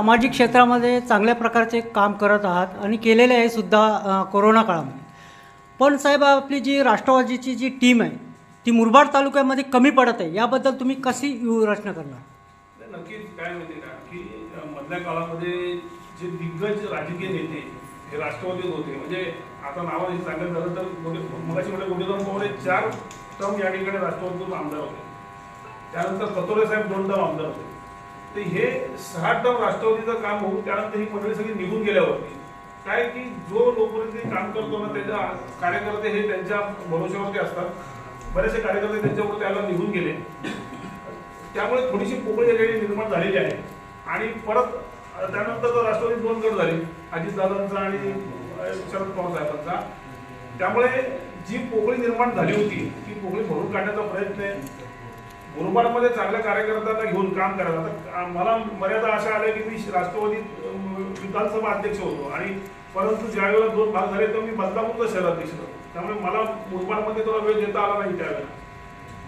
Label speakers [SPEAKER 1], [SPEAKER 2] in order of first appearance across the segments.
[SPEAKER 1] सामाजिक क्षेत्रामध्ये चांगल्या प्रकारचे काम करत आहात आणि केलेले आहे सुद्धा कोरोना काळामध्ये. पण साहेब आपली जी राष्ट्रवादीची जी टीम आहे ती मुरबाड तालुक्यामध्ये कमी पडत आहे. याबद्दल तुम्ही कशी व्यूहरचना करणार?
[SPEAKER 2] नक्कीच काय माहिती का? की मधल्या काळामध्ये जे दिग्गज राजकीय नेते हे राष्ट्रवादीत होते म्हणजे आता नावाने सांगत झालं तर मगाशी म्हणजे गोटेराम पवार हे चार टर्म या ठिकाणी राष्ट्रवादीतून आमदार होते. त्यानंतर कतोरे साहेब दोन टर्म आमदार होते. तर हे सहा टर्म राष्ट्रवादीचं काम होऊन त्यानंतर ही मंडळी सगळी निघून गेल्यावरती काय की जो लोकप्रतिनिधी काम करतो ना त्याच्या कार्यकर्ते हे त्यांच्या भरोश्यावरती असतात. बरेचसे कार्यकर्ते त्यांच्यावर त्याला निघून गेले. त्यामुळे थोडीशी पोकळी या निर्माण झालेली आहे. आणि परत त्यानंतर तर राष्ट्रवादी दोन गट झाले अजितदादांचा आणि शरद पवार साहेबांचा. त्यामुळे जी पोकळी निर्माण झाली होती ती पोकळी भरून काढण्याचा प्रयत्न आहे. मुरबाडमध्ये चांगल्या कार्यकर्त्यांना घेऊन काम करायला. आता मला मर्यादा अशा आल्या की मी राष्ट्रवादी विधानसभा अध्यक्ष होतो. आणि परंतु ज्यावेळेला दोन भाग झाले तर मी बदलापूरचा शहराध्यक्ष होतो. त्यामुळे मला मुरबाडमध्ये थोडा वेळ देता आला नाही त्यावेळेला.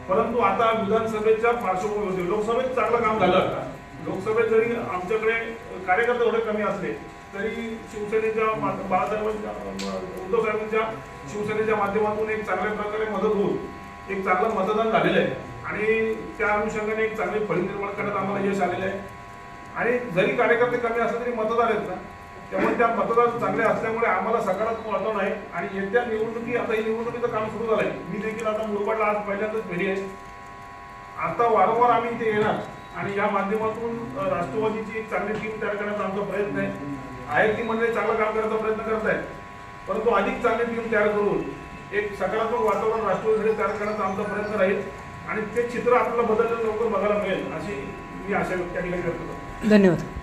[SPEAKER 2] परंतु आता विधानसभेच्या पार्श्वभूमीवरती लोकसभेत चांगलं काम झालं आता. लोकसभेत जरी आमच्याकडे कार्यकर्ते थोडे कमी असले तरी शिवसेनेच्या मा- बाळासाहेबांच्या उद्धव साहेबांच्या शिवसेनेच्या माध्यमातून एक चांगल्या प्रकारे मदत होऊन एक चांगलं मतदान झालेलं आहे. आणि त्या अनुषंगाने एक चांगली फळी निर्माण करण्यात आम्हाला यश आलेलं आहे. आणि जरी कार्यकर्ते कमी असले तरी मतदार आहेत ना त्यामुळे त्या मतदार चांगले असल्यामुळे आम्हाला सकारात्मक वातावरण आहे आणि येत्या निवडणुकी आता ही निवडणुकीचं काम सुरू झालंय. मी देखील आता मुरबाडला आज पहिल्यांदाच भेटी आहे. आता वारंवार आम्ही इथे येणार आणि या माध्यमातून राष्ट्रवादीची एक चांगली टीम तयार करण्याचा आमचा प्रयत्न आहे. आहे ती मंडळी चांगलं काम करण्याचा प्रयत्न करत आहेत परंतु अधिक चांगली टीम तयार करून एक सकारात्मक वातावरण राष्ट्रवादीकडे तयार करण्याचा आमचा प्रयत्न राहील. आणि ते चित्र आपल्याला बदललेलं लवकर बघायला मिळेल अशी मी आशा त्या ठिकाणी करतो.
[SPEAKER 1] धन्यवाद.